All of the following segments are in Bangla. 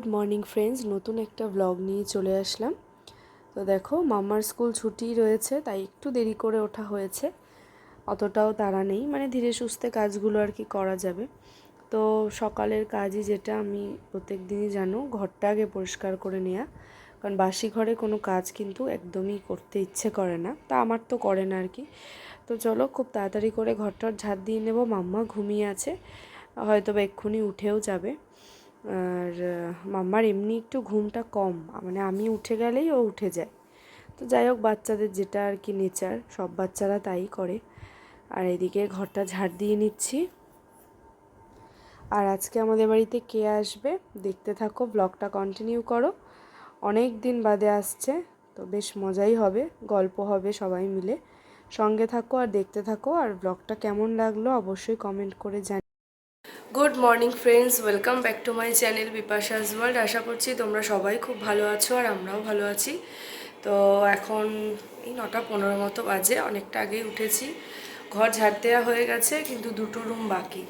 গুড মর্নিং ফ্রেন্ডস, নতুন একটা ব্লগ নিয়ে চলে আসলাম। তো দেখো মামার স্কুল ছুটি রয়েছে, তাই একটু দেরি করে ওঠা হয়েছে। অতটাও তাড়া নেই মানে ধীরে সুস্থে কাজগুলো আর কি করা যাবে। তো সকালের কাজই যেটা আমি প্রত্যেক দিনই জানো, ঘরটা আগে পরিষ্কার করে নেওয়া কারণ বাসি ঘরে কোনো কাজ কিন্তু একদমই করতে ইচ্ছে করে না, তা আমার তো করে না আর কি। তো চলো, খুব তাড়াতাড়ি করে ঘরটার ঝাড় দিয়ে নেব। মাম্মা ঘুমিয়ে আছে হয়তো বা এক্ষুনি উঠেও যাবে। আর মাম্মার এমনি একটু ঘুমটা কম মানে আমি উঠে গেলেই ও উঠে যায়। তো যাই হোক, বাচ্চাদের যেটা আর কি নেচার, সব বাচ্চারা তাই করে। আর এদিকে ঘরটা ঝাড় দিয়ে নিচ্ছি। আর আজকে আমাদের বাড়িতে কে আসবে দেখতে থাকো ব্লগটা কন্টিনিউ করো। অনেক দিন বাদে আসছে, তো বেশ মজাই হবে, গল্প হবে সবাই মিলে। সঙ্গে থাকো আর দেখতে থাকো, আর ব্লগটা কেমন লাগল অবশ্যই কমেন্ট করে জানি good morning friends welcome back to my channel Bipasha's world আশা করছি তোমরা সবাই খুব ভালো আছো আর আমরাও ভালো আছি। তো এখন এই নটা পনেরো মতো বাজে অনেকটা আগেই উঠেছি। ঘর ঝাড় দেওয়া হয়ে গেছে কিন্তু দুটো রুম বাকি।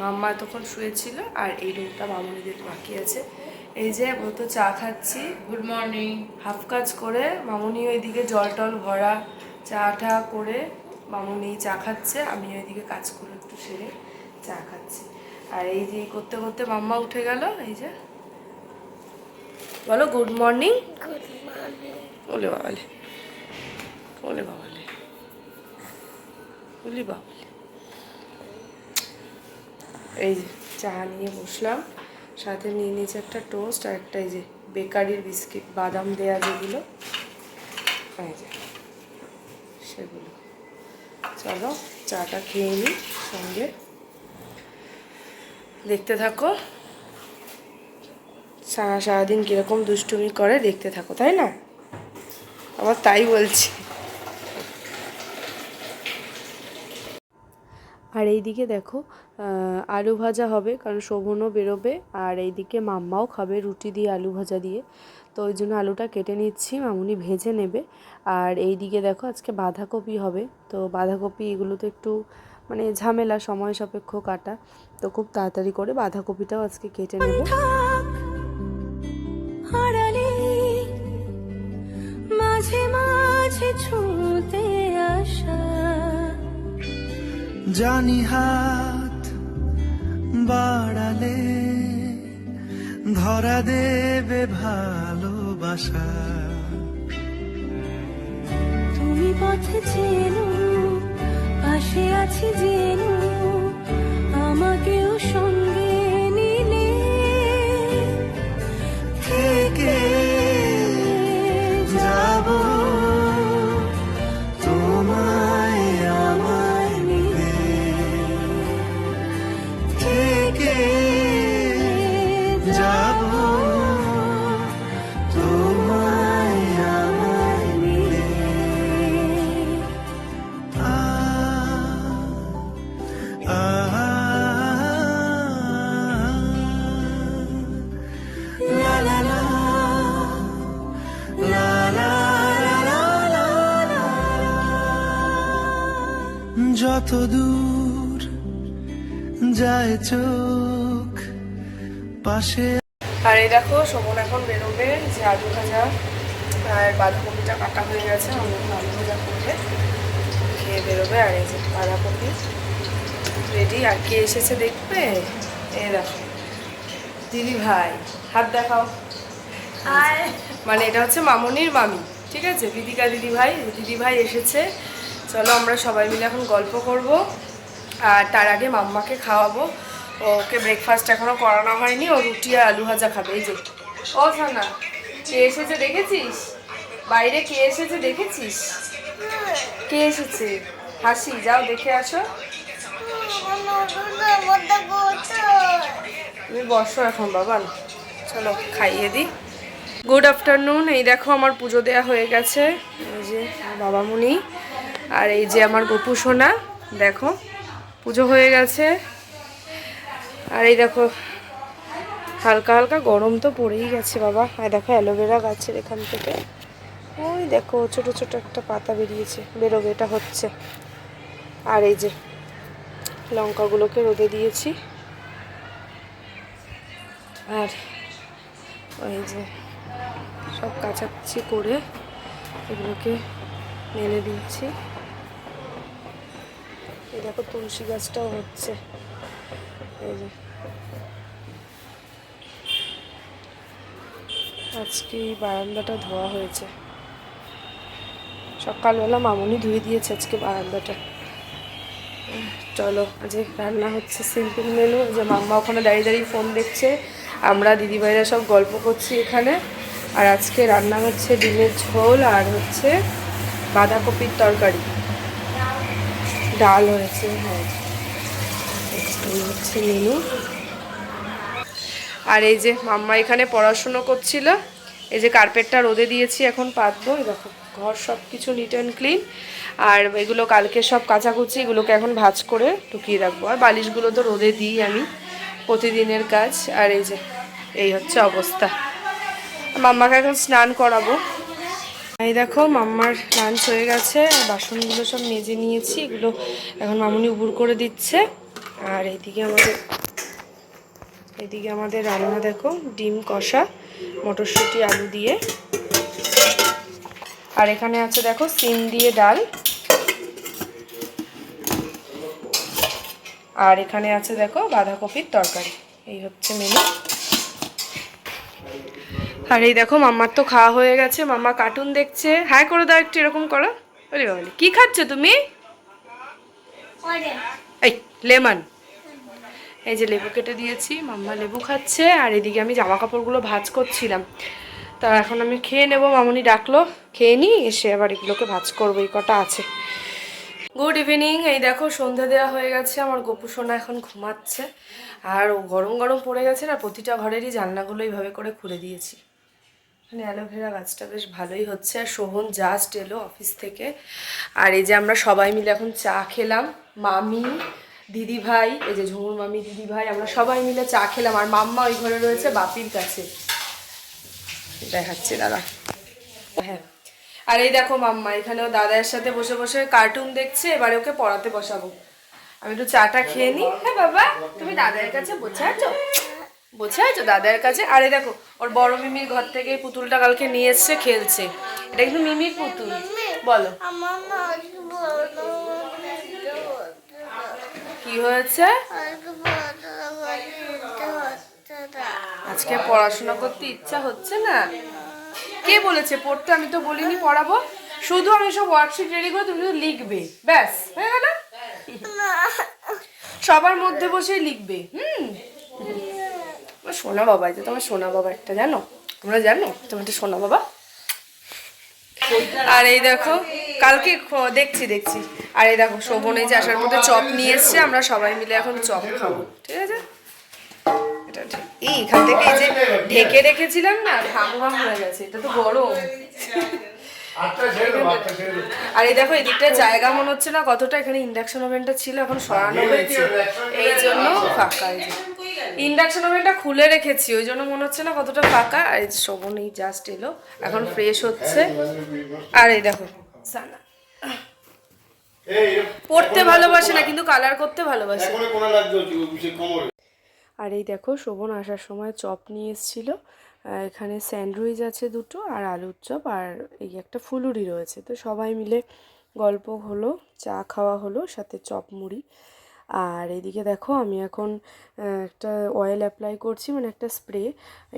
মাম্মা তখন শুয়েছিল আর এই রুমটা মামনিদের বাকি আছে। এই যে মতো চা খাচ্ছি। গুড মর্নিং হাফ কাজ করে মামনি ওইদিকে জল টল ভরা চা টা করে মামনি চা খাচ্ছে আমি ওইদিকে কাজ করে একটু সেরে চা খাচ্ছি। আর এই যে করতে করতে মাম্মা উঠে গেল এই যে। বলো গুড মর্নিং ওলে বাবালে ওলে বাবালে ওলে বাবালে। এই যে চা নিয়ে বসলাম সাথে নিয়ে নিয়েছে একটা টোস্ট আর একটা এই যে বেকারির বিস্কিট বাদাম দেয়া যেগুলো। এই যে সেগুলো। চলো চাটা খেয়ে নিই সঙ্গে। দেখতে থাকো। সারা সারাদিন কীরকম দুষ্টুমি করে দেখতে থাকো, তাই না? আবার তাই বলছি। আর এইদিকে দেখো আলু ভাজা হবে, কারণ শোভনও বেরোবে, আর এইদিকে মাম্মাও খাবে রুটি দিয়ে আলু ভাজা দিয়ে। তো ওই জন্য আলুটা কেটে নিচ্ছি, মামুনি ভেজে নেবে। আর এইদিকে দেখো, আজকে বাঁধাকপি হবে। তো বাঁধাকপি এগুলো তো একটু মানে ঝামেলা সময় সাপেক্ষ কাটা। তো খুব তাড়াতাড়ি করে বাঁধাকপিটাও আজকে কেটে নেব। মাঝে মাঝে ছুঁতে আসা। জানি হাত বাড়ালে ধরা দেবে ভালোবাসা। তুমি পথে পাশে আছি যেন আমাকে যত দূর যায় চোখ পাশে আর এই দেখো শোভন এখন বেরোবে যে আলু ভাজা আর বাঁধাকপিটা কাটা হয়ে গেছে আমি এখন আলু ভাজা করবে। খেয়ে বেরোবে আর এই যে বাঁধাকপি রেডি আর কে এসেছে দেখবে? এই দেখো দিদি ভাই হাত দেখাও। মানে এটা হচ্ছে মামনির মামি ঠিক আছে? দিদিকা দিদি ভাই দিদি ভাই এসেছে। চলো আমরা সবাই মিলে এখন গল্প করব, আর তার আগে মাম্মাকে খাওয়াবো। ওকে ব্রেকফাস্ট এখনও করানো হয়নি, ও রুটি আর আলু ভাজা খাবে, এই যে। ও সানা, কে এসেছে দেখেছিস? বাইরে কে এসেছে দেখেছিস? কে এসেছে? হাসি, যাও দেখে আসো। তুমি বসো এখন, বাবা। চলো খাইয়ে দিই। গুড আফটারনুন এই দেখো আমার পুজো দেয়া হয়ে গেছে। এই যে বাবামণি আর এই যে আমার গপু সোনা, দেখো, পুজো হয়ে গেছে। আর এই দেখো, হালকা হালকা গরম তো পড়েই গেছে বাবা। আর দেখো অ্যালোভেরা গাছের এখান থেকে। ওই দেখো, ছোট ছোট একটা পাতা বেরিয়েছে, বেরোবে, এটা হচ্ছে। আর এই যে, লঙ্কাগুলোকে রোদে দিয়েছি। আর ওই যে, সব কাচাকুচি করে এগুলোকে মেলে দিচ্ছি দেখো তুলসী গাছটাও হচ্ছে। এই যে। আজকে এই বারান্দাটা ধোয়া হয়েছে। সকালবেলা মামুনি ধুয়ে দিয়েছে আজকে বারান্দাটা। চলো আজ রান্না হচ্ছে সিম্পল মেনু যে মাম্মা ওখানে দাঁড়িয়ে দাঁড়িয়ে ফোন দেখছে। আমরা দিদিভাইরা সব গল্প করছি এখানে। আর আজকে রান্না হচ্ছে ডিমের ঝোল আর হচ্ছে বাঁধাকপির তরকারি। ডাল হয়েছে হ্যাঁ। হচ্ছে মেনু। আর এই যে মাম্মা এখানে পড়াশুনো করছিল, এই যে কার্পেটটা রোদে দিয়েছি, এখন পাতবো। দেখো, ঘর সব কিছু নিট অ্যান্ড ক্লিন আর এগুলো কালকে সব কাচাকুচি, এগুলোকে এখন ভাজ করে টুকিয়ে রাখব। আর বালিশগুলো তো রোদে দিই আমি, প্রতিদিনের কাজ। আর এই যে, এই হচ্ছে অবস্থা। মাম্মাকে এখন স্নান করাবো। এই দেখো, মাম্মার লাঞ্চ হয়ে গেছে। বাসনগুলো সব মেজে নিয়েছি, এগুলো এখন মামুনি উবুর করে দিচ্ছে। আর এইদিকে আমাদের এদিকে আমাদের রান্না, দেখো, ডিম কষা, মটরশুঁটি, আলু দিয়ে। আর এখানে আছে, দেখো, সিম দিয়ে ডাল। আর এখানে আছে, দেখো, বাঁধাকপির তরকারি। এই হচ্ছে মেনু আর এই দেখো মাম্মার তো খাওয়া হয়ে গেছে মাম্মা কার্টুন দেখছে। হাই করে দাও একটু এরকম করো। বলি বাবা কি খাচ্ছ তুমি? এই লেমন। এই যে লেবু কেটে দিয়েছি মাম্মা লেবু খাচ্ছে আর এদিকে আমি জামা কাপড়গুলো ভাজ করছিলাম। তা এখন আমি খেয়ে নেব মামনি ডাকলো। খেয়ে নিই এসে আবার এগুলোকে ভাজ করব এই কটা আছে। গুড ইভিনিং এই দেখো সন্ধ্যা দেওয়া হয়ে গেছে আমার গপু সোনা এখন ঘুমাচ্ছে। আর ও গরম গরম পড়ে গেছে না প্রতিটা ঘরেরই জানলাগুলো এইভাবে করে খুলে দিয়েছি। এখানে অ্যালোভেরা গাছটা বেশ ভালোই হচ্ছে। আর সোহন জাস্ট এলো অফিস থেকে। আর এই যে আমরা সবাই মিলে এখন চা খেলাম। মামি দিদি ভাই এই যে ঝুমুর মামি দিদি ভাই আমরা সবাই মিলে চা খেলাম। আর মাম্মা ওই ঘরে রয়েছে বাপির কাছে। দেখাচ্ছি, দাদা। হ্যাঁ। আর এই দেখো মাম্মা, এখানেও দাদার সাথে বসে বসে কার্টুন দেখছে। এবারে ওকে পড়াতে বসাবো। আমি একটু চাটা খেয়ে নিই। হ্যাঁ বাবা, তুমি দাদার কাছে বসে বসে আছো দাদার কাছে? আরে দেখো ওর বড় মিমির ঘর থেকে পুতুলটা কালকে নিয়ে এসছে খেলছে। এটা কিন্তু মিমির পুতুল। বলো। কি হয়েছে? আজকে পড়াশোনা করতে ইচ্ছা হচ্ছে না? কে বলেছে? পড়তে আমি তো বলিনি পড়াবো। শুধু আমি সব ওয়ার্কশিট রেডি করে তুমি শুধু লিখবে। ব্যাস হয়ে গেল? সবার মধ্যে বসেই লিখবে হুম? আমার সোনা বাবা এটা তোমার সোনা বাবা একটা জানো? তোমরা জানো? তোমার একটা সোনা বাবা? আর এই দেখো কালকে খ- দেখছি দেখছি। আর এই দেখো শোভন এই যে আসার মধ্যে চপ নিয়ে এসছে আমরা সবাই মিলে এখন চপ খাব ঠিক আছে? এটা ঠিক। এই এখান থেকে এই যে ঢেকে রেখেছিলাম না ঘাম ঘাম হয়ে গেছে এটা তো গরম। আর এই দেখো এদিকটা জায়গা মনে হচ্ছে না কতটা এখানে ইন্ডাকশন ওভেনটা ছিল এখন সরানো হয়েছে। এই জন্য ফাঁকা এই যে। ইন্ডাকশন ওভেনটা খুলে রেখেছি ওই জন্য মনে হচ্ছে না কতটা ফাঁকা। আর এই জাস্ট এলো এখন ফ্রেশ হচ্ছে। আর এই দেখো সানা। পড়তে ভালোবাসে না কিন্তু কালার করতে ভালোবাসে। আর এই দেখো শোভন আসার সময় চপ নিয়ে এসেছিল। এখানে স্যান্ডউইচ আছে দুটো আর আলুর চপ আর এই একটা ফুলুরি রয়েছে। তো সবাই মিলে গল্প হলো চা খাওয়া হলো সাথে চপ মুড়ি। আর এদিকে দেখো আমি এখন একটা অয়েল অ্যাপ্লাই করছি মানে একটা স্প্রে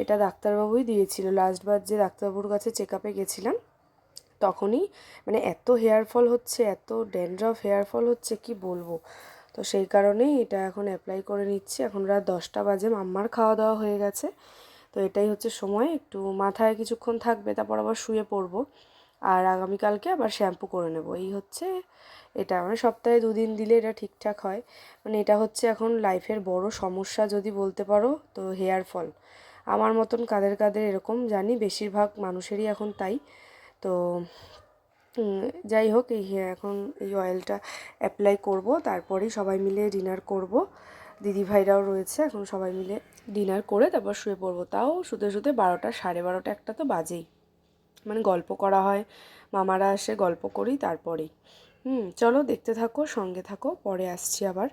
এটা ডাক্তারবাবুই দিয়েছিল। লাস্টবার যে ডাক্তারবাবুর কাছে চেক আপে গেছিলাম, তখনই মানে এত হেয়ার ফল হচ্ছে, এত ড্যান্ড্রফ হেয়ার ফল হচ্ছে, কি বলব? তো সেই কারণেই এটা এখন অ্যাপ্লাই করে নিচ্ছি। এখন রাত দশটা বাজে, মাম্মার খাওয়া দাওয়া হয়ে গেছে। তো এটাই হচ্ছে সময়, একটু মাথায় কিছুক্ষণ থাকবে, তারপর আবার শুয়ে পড়ব। আর আগামীকালকে আবার শ্যাম্পু করে নেব। এই হচ্ছে এটা মানে সপ্তাহে দুদিন দিলে এটা ঠিকঠাক হয়। মানে এটা হচ্ছে এখন লাইফের বড় সমস্যা যদি বলতে পারো, তো হেয়ার ফল আমার মতন কাদের কাদের এরকম জানি, বেশিরভাগ মানুষেরই এখন তাই। তো যাই হোক, এই হে- এখন এই অয়েলটা অ্যাপ্লাই করব, তারপরেই সবাই মিলে ডিনার করব। দিদিভাইরাও রয়েছে, এখন সবাই মিলে ডিনার করে তারপর শুয়ে পড়ব। তাও শুতে শুতে বারোটা, সাড়ে বারোটা, একটা তো বাজেই। মানে গল্প করা হয়, মামারা আসে, গল্প করি, তারপরেই। হুম, চলো দেখতে থাকো, সঙ্গে থাকো, পরে আসছি আবার।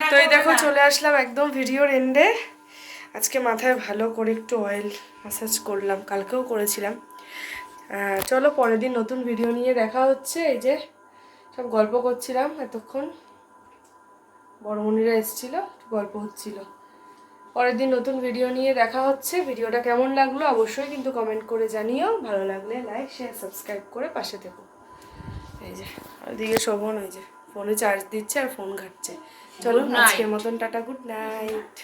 তো এই দেখো, চলে আসলাম একদম ভিডিওর এন্ডে। আজকে মাথায় ভালো করে একটু অয়েল ম্যাসাজ করলাম, কালকেও করেছিলাম। চলো পরের দিন নতুন ভিডিও নিয়ে দেখা হচ্ছে। এই যে সব গল্প করছিলাম এতক্ষণ। বড়মণিরা এসেছিল, একটু গল্প হচ্ছিল। পরের দিন নতুন ভিডিও নিয়ে দেখা হচ্ছে। ভিডিওটা কেমন লাগল অবশ্যই কিন্তু কমেন্ট করে জানিও। ভালো লাগলে লাইক শেয়ার সাবস্ক্রাইব করে পাশে থেকো। এই যে ওইদিকে শোভন ওই যে ফোনে চার্জ দিচ্ছে আর ফোন ঘাটছে। চলো আজকের মতন টাটা গুড নাইট